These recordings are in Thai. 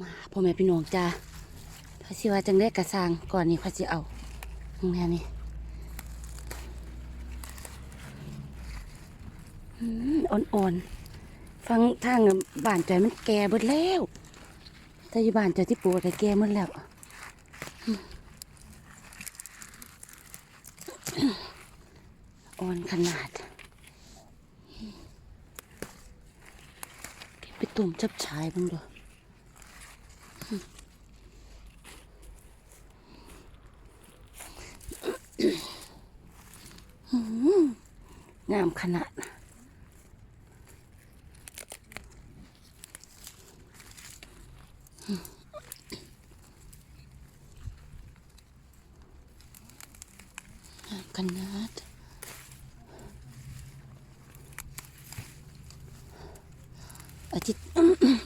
มาพ่อแม่พี่น้องจ้าถ้าสิว่าจังได้กระซังก่อนนี้เขาสิเอาตรงนี้นี่อ่อนๆ ฟังทางบ้านจอยมันแก่เบิดแล้วแต่อยู่บ้านจอยที่ปลูกแต่แก่หมดแล้วอ่อนขนาดเก็บไปตุ่มจับชายบ้างดู งามขนาดงามขนาดอาทิตย์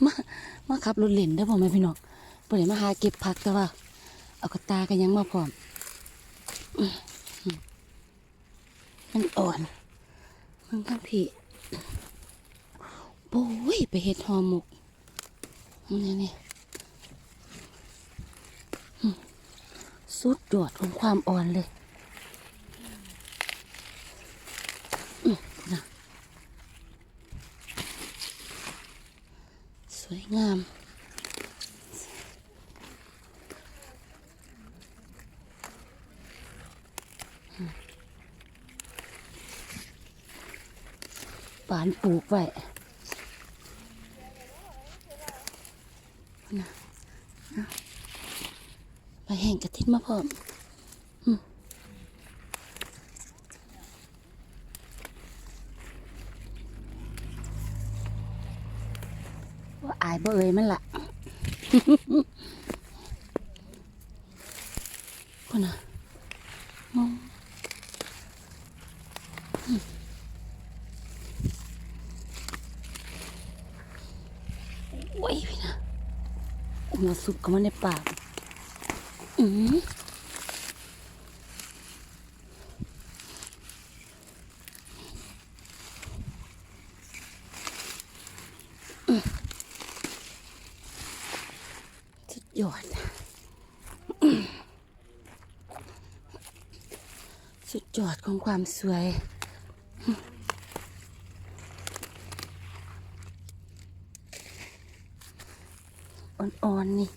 มา มาขับรถเล่นได้อพ่อแม่พี่น้อง บ่ได้มาหาเก็บผักแต่ว่า เอากระตากันยังมาพร้อมมันอ่อน มันทั้งพี่โอ้ยไปเห็ดหอหมกนี่นี่สุดยอดของความอ่อนเลยสวยงาม ปานปลูกไว้นะไปแห่งกระทินมาพร้อมอืมว่าอายบ่เอ่ยมันละคนน่ะมองอืมโอ้ยพี่นะหัวสุกเข้ามาในปากอืมสุดยอด สุดยอดของความสวย อ่อนๆนี่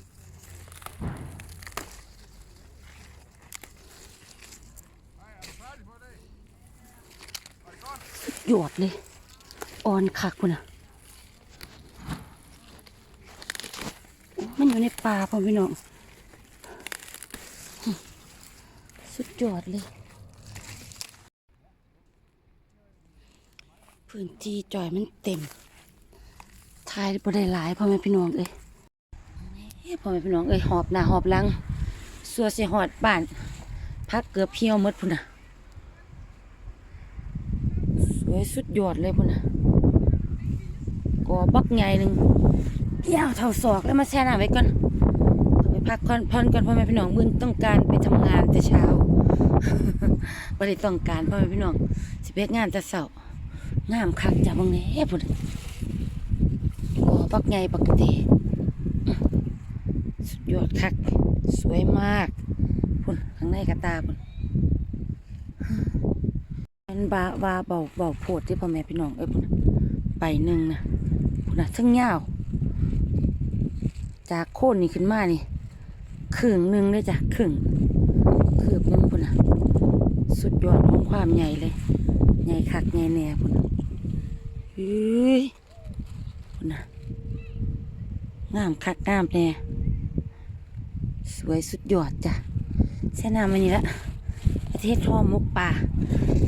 สุดยอดเลยอ่อนคักคุณอะมันอยู่ในป่าพ่อพี่น้อง สุดยอดเลย พื้นที่จอยมันเต็มทายบ่ได้หลายพ่อแม่พี่น้องเอ้ยเอ้ย พ่อแม่พี่น้องเอ้ยหอบหน้าหอบหลังสัวสิหอดบ้าน พักเกือบเพียวมดพุ่นน่ะสวยสุดยอดเลยพุ่นน่ะกอบักใหญ่หนึ่งยาวเท่าศอกแล้วมาแช่น้ำไว้ก่อนไปพักก่อนพอนก่อนพ่อแม่พี่น้องมื้อนี้ต้องการไปทำงานแต่เช้าบ่ได้ต้องการพ่อแม่พี่น้องสิไปเฮ็ดงานแต่เช้างามคักจ้ะบางแหน่พุ่นกอบักใหญ่บักเตอื้อสุด ยอดคัก สวยมากพุ่นข้างในกระตาพุ่นมันบาบาเบาเบาโพดที่พ่อแม่พี่น้องเอ้ยพุ่นไปหนึ่งนะพุ่นน่ะทั้งยาว จากโค่นนี่ขึ้นมานี่ครึ่งหนึ่งเลยจ้ะครึ่งคืบหนึงพุ่นนะสุดยอดของความใหญ่เลย ใหญ่คักใหญ่แน่พุ่นนะเฮ้ยพุ่นนะงามคักงามแน่ สวยสุดยอดจ้ะแช่น้ำมันนี่ละประเทศทอมกป่า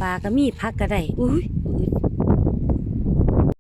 ป่าก็มีพักก็ได้อุ้ย